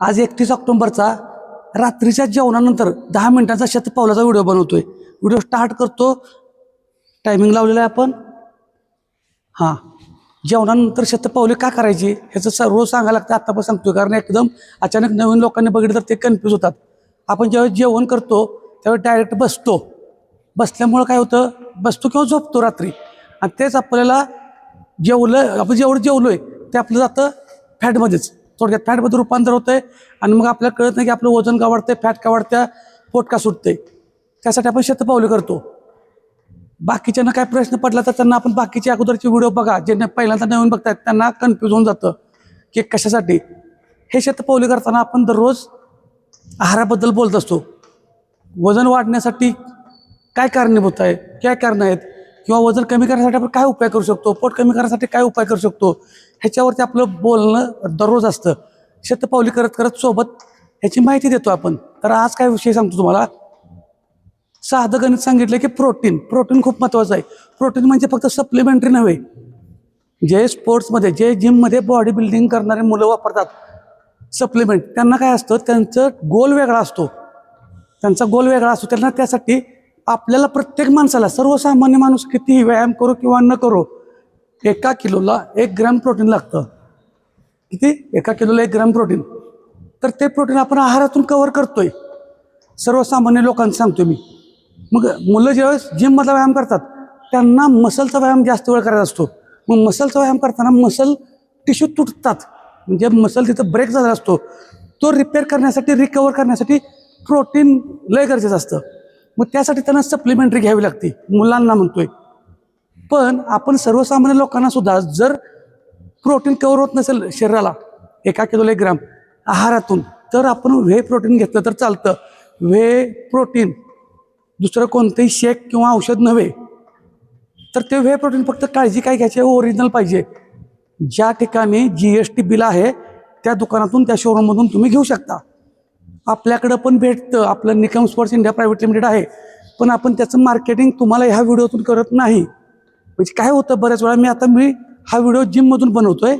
आज एकतीस ऑक्टोबरचा रात्रीच्या जेवणानंतर दहा मिनिटांचा शतपावलाचा व्हिडिओ बनवतोय. व्हिडिओ स्टार्ट करतो. टायमिंग लावलेला आहे आपण. हां. जेवणानंतर शतपावले का करायची ह्याचं स रोज सांगायला लागतं. आत्ता पण सांगतोय कारण एकदम अचानक नवीन लोकांनी बघितलं तर ते कन्फ्यूज होतात. आपण ज्यावेळेस जेवण करतो त्यावेळी डायरेक्ट बसतो. बसल्यामुळं काय होतं? बसतो किंवा झोपतो रात्री. आणि तेच आपल्याला जेवलं आपण जेवढं जेवलो आहे ते आपलं जातं फॅटमध्येच थोडक्यात फॅटमध्ये रूपांतर होतंय आणि मग आपल्याला कळत नाही की आपलं वजन का वाढतंय फॅट का वाढत्या पोट का सुटते त्यासाठी आपण शतपावले करतो. बाकीच्यांना काय प्रश्न पडला तर त्यांना आपण बाकीचे अगोदरचे व्हिडिओ बघा जे पहिल्यांदा नवीन बघतायत त्यांना कन्फ्यूज होऊन जातं की कशासाठी. हे शतपावली करताना आपण दररोज आहाराबद्दल बोलत असतो. वजन वाढण्यासाठी काय कारणीभूत आहे काय कारणं आहेत किंवा वजन कमी करण्यासाठी आपण काय उपाय करू शकतो पोट कमी करण्यासाठी काय उपाय करू शकतो ह्याच्यावरती आपलं बोलणं दररोज असतं. शतपावली करत करत सोबत ह्याची माहिती देतो आपण. तर आज काय विषय सांगतो तुम्हाला? साधं गणित सांगितलं की प्रोटीन प्रोटीन खूप महत्त्वाचं आहे. प्रोटीन म्हणजे फक्त सप्लिमेंटरी नव्हे. जे स्पोर्ट्समध्ये जे जिममध्ये बॉडी बिल्डिंग करणारे मुलं वापरतात सप्लिमेंट त्यांना काय असतं? त्यांचं गोल वेगळा असतो. त्यांचा गोल वेगळा असतो. त्यांना त्यासाठी आपल्याला प्रत्येक माणसाला सर्वसामान्य माणूस कितीही व्यायाम करू किंवा न करू एका किलोला एक ग्रॅम प्रोटीन लागतं. किती? एका किलोला एक ग्रॅम प्रोटीन. तर ते प्रोटीन आपण आहारातून कव्हर करतोय. सर्वसामान्य लोकांना सांगतो मी. मग मुलं ज्यावेळेस जिममधला व्यायाम करतात त्यांना मसलचा व्यायाम जास्त वेळ करायचा असतो. मग मसलचा व्यायाम करताना मसल टिश्यू तुटतात. म्हणजे मसल तिथं ब्रेक झाला असतो. तो रिपेअर करण्यासाठी रिकवर करण्यासाठी प्रोटीन लय गरजेचं असतं. मग त्यासाठी त्यांना सप्लिमेंटरी घ्यावी लागते. मुलांना म्हणतोय. पण आपण सर्वसामान्य लोकांना सुद्धा जर प्रोटीन कवर होत नसेल शरीराला एका किलोला एक ग्राम आहारातून तर आपण व्हे प्रोटीन घेतलं तर चालतं. व्हे प्रोटीन दुसरं कोणतंही शेक किंवा औषध नव्हे तर ते व्हे प्रोटीन फक्त काळजी काय घ्यायची ओरिजिनल पाहिजे. ज्या ठिकाणी जी एस टी बिल आहे त्या दुकानातून त्या शोरूममधून तुम्ही घेऊ शकता. आपल्याकडं पण भेटतं आपलं Nikam sports India private limited आहे पण आपण त्याचं मार्केटिंग तुम्हाला ह्या व्हिडिओतून करत नाही. म्हणजे काय होतं बऱ्याच वेळा मी आता मी हा व्हिडिओ जिममधून बनवतोय.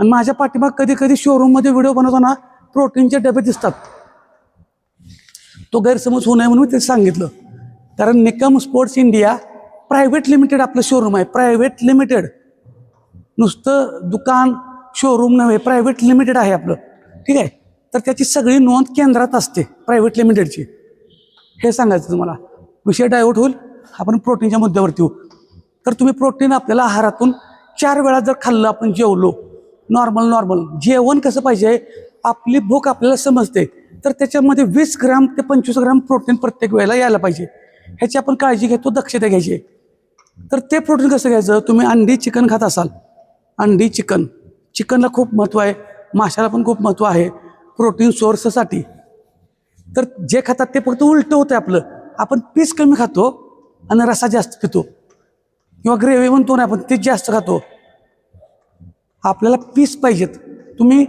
आणि माझ्या पाठीमाग कधी कधी शोरूममध्ये व्हिडिओ बनवताना प्रोटीनचे डबे दिसतात. तो गैरसमज होऊ नये म्हणून मी ते सांगितलं. कारण Nikam sports India private limited आपलं शोरूम आहे. प्रायव्हेट लिमिटेड नुसतं दुकान शोरूम नव्हे प्रायव्हेट लिमिटेड आहे आपलं. ठीक आहे? तर त्याची सगळी नोंद केंद्रात असते प्रायव्हेट लिमिटेडची हे सांगायचं तुम्हाला. विषय डायवर्ट होईल. आपण प्रोटीनच्या मुद्द्यावरती येऊ. तर तुम्ही प्रोटीन आपल्याला आहारातून चार वेळा जर खाल्लं आपण जेवलो नॉर्मल नॉर्मल जेवण कसं पाहिजे? आपली भूक आपल्याला समजते. तर त्याच्यामध्ये वीस ग्राम ते पंचवीस ग्राम प्रोटीन प्रत्येक वेळेला यायला पाहिजे. ह्याची आपण काळजी घेतो दक्षता घ्यायची. तर ते प्रोटीन कसं घ्यायचं? तुम्ही अंडी चिकन खात असाल. अंडी चिकन. चिकनला खूप महत्त्व आहे. माशाला पण खूप महत्त्व आहे. प्रोटीन सोर्ससाठी तर जे खातात ते फक्त उलटं होतं आपलं. आपण पीस कमी खातो आणि रसा जास्त पितो. किंवा ग्रेव्ही म्हणतो ना आपण तेच जास्त खातो. आपल्याला पीस पाहिजेत. तुम्ही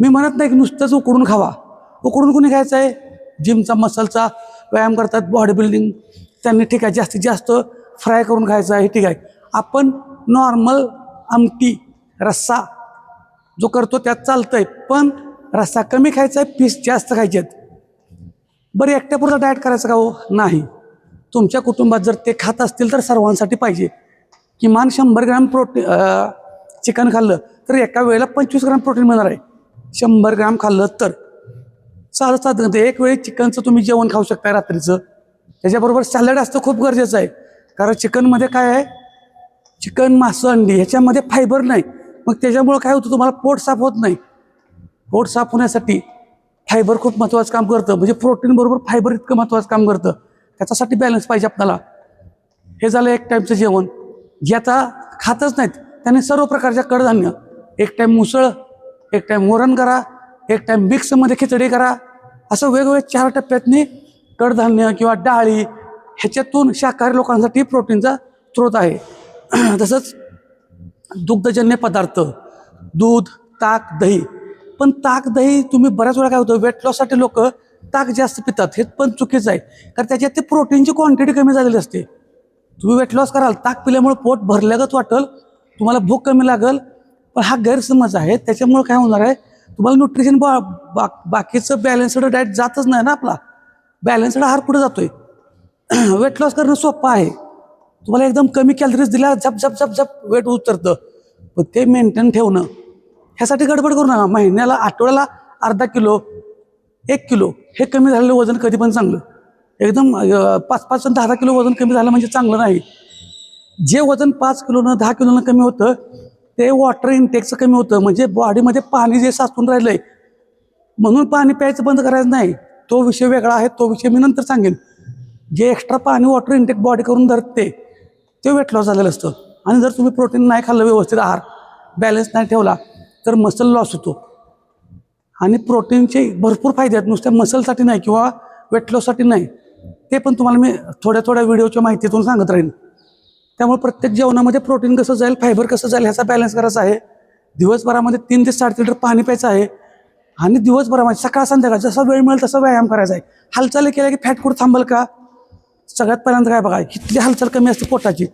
मी म्हणत नाही की नुसतंच उकडून खावा. उकडून कोणी खायचं आहे? जिमचा मसलचा व्यायाम करतात बॉडी बिल्डिंग त्यांनी ठीक आहे जास्तीत जास्त फ्राय करून खायचं आहे ठीक आहे. आपण नॉर्मल आमटी रस्सा जो करतो त्यात चालतं आहे पण रस्सा कमी खायचा आहे पीस जास्त खायचे आहेत बरं एकट्यापुरता डाएट करायचं का हो? नाही. तुमच्या कुटुंबात जर ते खात असतील तर सर्वांसाठी पाहिजे. किमान शंभर ग्रॅम प्रोटीन चिकन खाल्लं तर एका वेळेला पंचवीस ग्रॅम प्रोटीन मिळणार आहे. शंभर ग्रॅम खाल्लं तर. साधं साधं एक वेळी चिकनचं तुम्ही जेवण खाऊ शकता रात्रीचं. त्याच्याबरोबर सॅलड असतं खूप गरजेचं आहे. कारण चिकनमध्ये काय आहे? चिकन मासं अंडी ह्याच्यामध्ये फायबर नाही. मग त्याच्यामुळं काय होतं? तुम्हाला पोट साफ होत नाही. पोट साफ होण्यासाठी फायबर खूप महत्त्वाचं काम करतं. म्हणजे प्रोटीन बरोबर फायबर इतकं महत्त्वाचं काम करतं. त्याच्यासाठी बॅलन्स पाहिजे आपल्याला. हे झालं एक टाईमचं जेवण. जे आता खातच नाहीत त्याने सर्व प्रकारच्या कडधान्य. एक टाईम मुसळ एक टाईम वरण करा एक टाईम मिक्समध्ये खिचडी करा. असं वेगवेगळ्या चार टप्प्यातनी कडधान्य किंवा डाळी ह्याच्यातून शाकाहारी लोकांसाठी प्रोटीनचा स्रोत आहे. तसंच दुग्धजन्य पदार्थ दूध ताक दही. पण ताक दही तुम्ही बऱ्याच वेळा काय होतं वेट लॉससाठी लोक ताक जास्त पितात. हे पण चुकीचं आहे. कारण त्याच्यात ते प्रोटीनची क्वांटिटी कमी झालेली असते. तुम्ही वेट लॉस कराल ताक पिल्यामुळे पोट भरल्यागत वाटेल तुम्हाला भूक कमी लागल पण हा गैरसमज आहे. त्याच्यामुळे काय होणार आहे? तुम्हाला न्यूट्रिशन बा बा बाकीचं बॅलन्सड डाएट जातच नाही ना आपला. बॅलन्सड आहार कुठं जातोय? वेट लॉस करणं सोपं आहे. तुम्हाला एकदम कमी कॅलरीज दिल्या झप झप झप झप वेट उतरतं. पण ते मेंटेन ठेवणं. ह्यासाठी गडबड करू नका. महिन्याला आठवड्याला अर्धा किलो एक किलो. हे कमी झालेलं वजन कधी पण चांगलं. एकदम पाच पाच आणि दहा दहा किलो वजन कमी झालं म्हणजे चांगलं नाही. जे वजन पाच किलोनं दहा किलोनं कमी होतं ते वॉटर इनटेकचं कमी होतं. म्हणजे बॉडीमध्ये पाणी जे साचून राहिलंय म्हणून पाणी प्यायचं बंद करायचं नाही. तो विषय वेगळा आहे तो विषय मी नंतर सांगेन. जे एक्स्ट्रा पाणी वॉटर इनटेक बॉडी करून धरते ते वेट लॉस झालेलं असतं. आणि जर तुम्ही प्रोटीन नाही खाल्लं व्यवस्थित आहार बॅलन्स नाही ठेवला तर मसल लॉस होतो. आणि प्रोटीनचे भरपूर फायदे आहेत. नुसत्या मसलसाठी नाही किंवा वेटलॉससाठी नाही. ते पण तुम्हाला मी थोड्या थोड्या व्हिडिओच्या माहितीतून सांगत राहीन. त्यामुळे प्रत्येक जेवणामध्ये प्रोटीन कसं जाईल फायबर कसं जाईल ह्याचा बॅलन्स करायचा आहे. दिवसभरामध्ये तीन ते साठ लिटर पाणी प्यायचं आहे. आणि दिवसभरामध्ये सकाळ संध्याकाळ जसा वेळ मिळेल तसा व्यायाम करायचा आहे. हालचाली केल्या की फॅट कुठं थांबल का? सगळ्यात पहिल्यांदा काय बघा इथली हालचाल कमी असते पोटाची.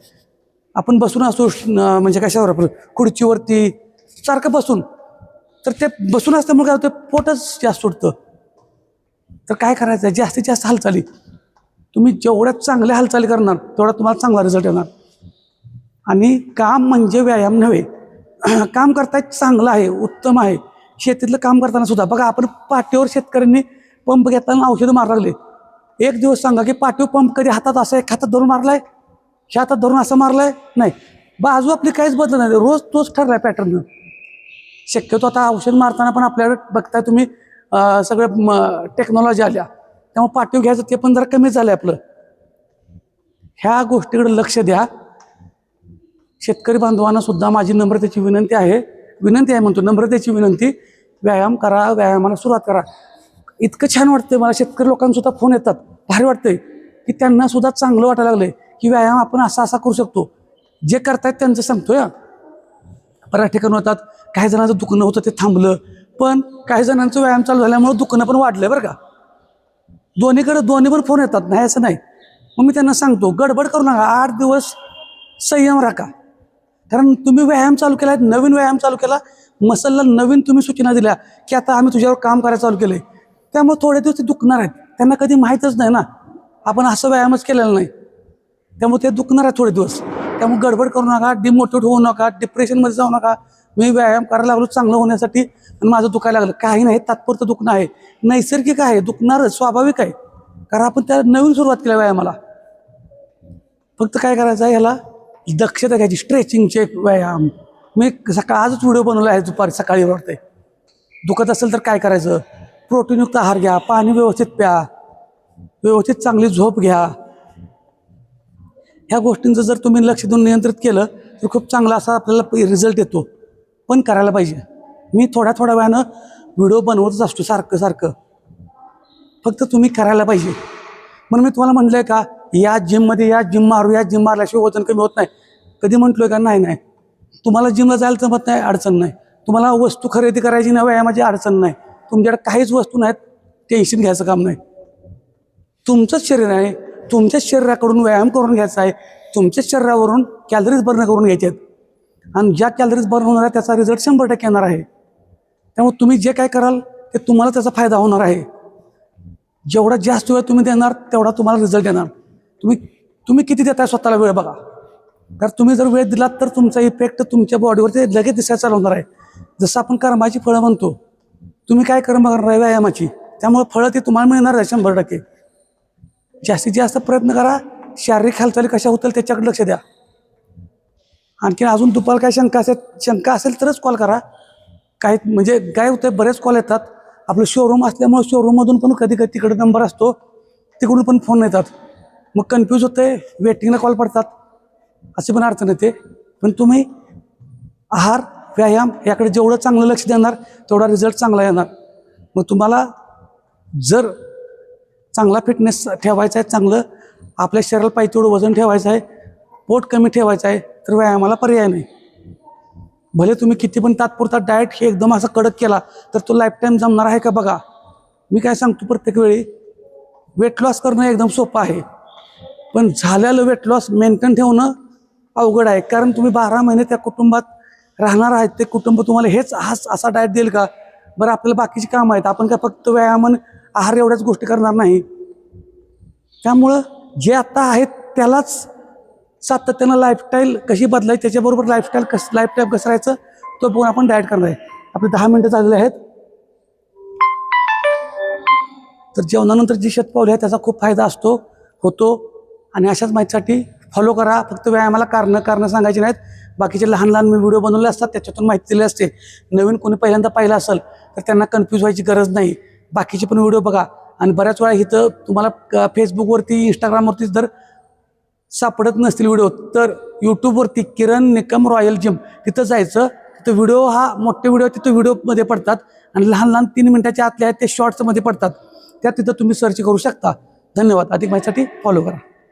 आपण बसून असू म्हणजे कशावर आपण खुर्चीवरती सारखं बसून तर ते बसून असल्यामुळे काय होतं? पोटच जास्त सुटतं तर काय करायचं? आहे जास्तीत जास्त हालचाली. तुम्ही जेवढ्या चांगल्या हालचाली करणार तेवढा तुम्हाला चांगला रिझल्ट येणार. आणि काम म्हणजे व्यायाम नव्हे. काम करताय चांगलं आहे उत्तम आहे. शेतीतलं काम करताना सुद्धा. बघा आपण पाठीवर शेतकऱ्यांनी पंप घेताना औषधं मार लागले. एक दिवस सांगा की पाठीवर पंप कधी हातात असं एक हातात धरून मारलाय? ह्या हातात धरून असं मारलाय? नाही. बाजू आपली काहीच बदल नाही. रोज तोच ठरलाय पॅटर्न शक्यतो आता औषध मारताना पण आपल्याकडे बघताय तुम्ही अं, सगळं टेक्नॉलॉजी आल्या. त्यामुळे पाठीव घ्यायचं ते पण जरा कमी झालं आपलं. ह्या गोष्टीकडे लक्ष द्या. शेतकरी बांधवांना सुद्धा माझी नम्रतेची विनंती आहे. विनंती आहे म्हणतो नम्रतेची विनंती. व्यायाम करा व्यायामाला सुरुवात करा. इतकं छान वाटतंय मला शेतकरी लोकांसुद्धा फोन येतात. भारी वाटतंय की त्यांना सुद्धा चांगलं वाटायला लागलंय की व्यायाम आपण असा असा करू शकतो. जे करतायत त्यांचं सांगतोय हा. बऱ्याच ठिकाणी होतात काही जणांचं दुखणं होतं ते थांबलं. पण काही जणांचं व्यायाम चालू झाल्यामुळं दुखणं पण वाढलं बरं का. दोन्हीकडे दोन्ही पण फोन येतात. नाही असं नाही. मग मी त्यांना सांगतो गडबड करू नका. आठ दिवस संयम राखा. कारण तुम्ही व्यायाम चालू केला नवीन व्यायाम चालू केला मसलला नवीन तुम्ही सूचना दिल्या की आता आम्ही तुझ्यावर काम करायला चालू केलंय. त्यामुळे थोडे दिवस ते दुखणार आहेत. त्यांना कधी माहीतच नाही ना. आपण असं व्यायामच केलेला नाही. त्यामुळे ते दुखणार आहे थोडे दिवस. त्यामुळे गडबड करू नका डिमोटिवेट होऊ नका डिप्रेशनमध्ये जाऊ नका. मी व्यायाम करायला लागलो चांगलं होण्यासाठी आणि माझं दुखायला लागलं. काही नाही तात्पुरतं दुखणं आहे. नैसर्गिक आहे दुखणारच स्वाभाविक आहे. कारण आपण त्या नवीन सुरुवात केल्या व्यायामाला. फक्त काय करायचं आहे ह्याला? दक्षता घ्यायची स्ट्रेचिंगचे व्यायाम. मी सकाळ आजच व्हिडिओ बनवला आहे दुपारी सकाळी वाटते दुखत असेल तर काय करायचं? प्रोटीनयुक्त आहार घ्या पाणी व्यवस्थित प्या. व्यवस्थित चांगली झोप घ्या. ह्या गोष्टींचं जर तुम्ही लक्ष देऊन नियंत्रित केलं तर खूप चांगला असा आपल्याला रिझल्ट येतो. पण करायला पाहिजे. मी थोड्या थोड्या वेळानं व्हिडिओ बनवतच असतो सारखं सारखं. फक्त तुम्ही करायला पाहिजे. म्हणून मी तुम्हाला म्हटलंय का या जिममध्ये या जिम मारू या जिम मारल्याशिवाय वजन कमी होत नाही. कधी म्हटलोय का नाही नाही. तुम्हाला जिमला जायला जमत नाही अडचण नाही. तुम्हाला वस्तू खरेदी करायची नाही व्यायामाची अडचण नाही. तुमच्याकडे काहीच वस्तू नाहीत टेन्शन घ्यायचं काम नाही. तुमचंच शरीर आहे तुमच्याच शरीराकडून व्यायाम करून घ्यायचा आहे. तुमच्याच शरीरावरून कॅलरीज बर्न करून घ्यायचे आहेत आणि ज्या कॅलरीज बर्न होणार आहे त्याचा रिझल्ट शंभर टक्के येणार आहे. त्यामुळे तुम्ही जे काय कराल ते तुम्हाला त्याचा फायदा होणार आहे. जेवढा जास्त वेळ तुम्ही देणार तेवढा तुम्हाला रिझल्ट येणार तुम्ही तुम्ही किती देताय स्वतःला वेळ बघा. कारण तुम्ही जर वेळ दिलात तर तुमचा इफेक्ट तुमच्या बॉडीवरती लगेच दिसायला चालू होणार आहे. जसं आपण कर्माची फळं म्हणतो तुम्ही काय कर्म करणार आहे व्यायामाची? त्यामुळे फळं ती तुम्हाला मिळणार आहे शंभर टक्के. जास्तीत जास्त प्रयत्न करा शारीरिक हालचाली कशा होतील त्याच्याकडे लक्ष द्या. आणखीन अजून दुपार काय शंका असेल शंका असेल तरच कॉल करा. काही म्हणजे काय होतं बरेच कॉल येतात. आपलं शोरूम असल्यामुळे शोरूममधून पण कधी कधी तिकडे नंबर असतो तिकडून पण फोन येतात. मग कन्फ्यूज होते वेटिंगला कॉल पडतात. अशी पण अडचण येते. पण तुम्ही आहार व्यायाम याकडे जेवढं चांगलं लक्ष देणार तेवढा रिझल्ट चांगला येणार. मग तुम्हाला जर चांगला फिटनेस ठेवायचा आहे चांगलं आपल्या शरीराला पाहिजे तेवढं वजन ठेवायचं आहे पोट कमी ठेवायचं आहे तर व्यायामाला पर्याय नाही. भले तुम्ही किती पण तात्पुरता डाएट हे एकदम असा कडक केला तर तो लाईफटाईम जमणार आहे का बघा? मी काय सांगतो प्रत्येक वेळी वेट लॉस करणं एकदम सोपं आहे. पण झालेलं वेट लॉस मेंटेन ठेवणं अवघड आहे. कारण तुम्ही बारा महिने त्या कुटुंबात राहणार आहेत ते कुटुंब तुम्हाला हेच हाच असा डाएट देईल का? बरं आपल्याला बाकीची कामं आहेत. आपण काय फक्त व्यायामन आहार एवढ्याच गोष्टी करणार नाही. त्यामुळं जे आत्ता आहेत त्यालाच सातत्यानं लाईफस्टाईल कशी बदलायची त्याच्याबरोबर लाईफस्टाईल कसं लाईफस्टाईल कसं राहायचं तो बघून आपण डायट करणार आहे. आपले दहा मिनटं चाललेले आहेत. तर जेवणानंतर जी शेतपावली आहे त्याचा खूप फायदा असतो होतो. आणि अशाच माहितीसाठी फॉलो करा. फक्त व्यायामाला कारणं कारणं सांगायची नाहीत. बाकीचे लहान लहान मी व्हिडिओ बनवले असतात त्याच्यातून माहिती दिली असते. नवीन कोणी पहिल्यांदा पाहिलं असेल तर त्यांना कन्फ्यूज व्हायची गरज नाही. बाकीचे पण व्हिडिओ बघा. आणि बऱ्याच वेळा इथं तुम्हाला क- फेसबुकवरती इंस्टाग्रामवरती जर सापडत नसतील व्हिडिओ तर यूट्यूबवरती किरण निकम रॉयल जिम तिथं जायचं. तिथं व्हिडिओ हा मोठे व्हिडिओ तिथं व्हिडिओमध्ये पडतात. आणि लहान लहान तीन मिनटाच्या आतले आहेत ते शॉर्ट्समध्ये पडतात. त्या तिथं तुम्ही सर्च करू शकता. धन्यवाद. अधिक माहितीसाठी फॉलो करा.